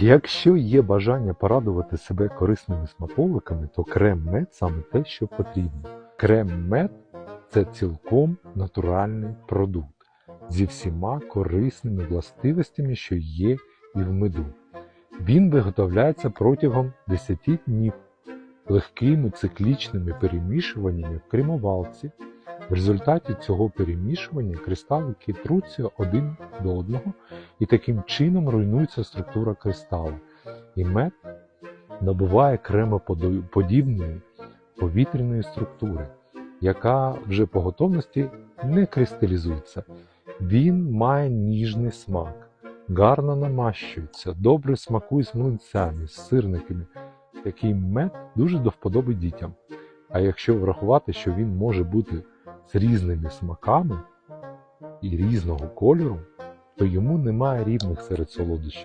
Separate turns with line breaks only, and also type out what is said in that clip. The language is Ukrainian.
Якщо є бажання порадувати себе корисними смаколиками, то крем-мед саме те, що потрібно. Крем-мед це цілком натуральний продукт зі всіма корисними властивостями, що є і в меду. Він виготовляється протягом 10 днів легкими циклічними перемішуваннями в кремовалці. В результаті цього перемішування кристалики труться один до одного і таким чином руйнується структура кристалу. І мед набуває кремоподібної повітряної структури, яка вже по готовності не кристалізується. Він має ніжний смак, гарно намащується, добре смакує з млинцями, з сирниками. Такий мед дуже до вподоби дітям. А якщо врахувати, що він може бути з різними смаками і різного кольору, то йому немає рівних серед солодощів.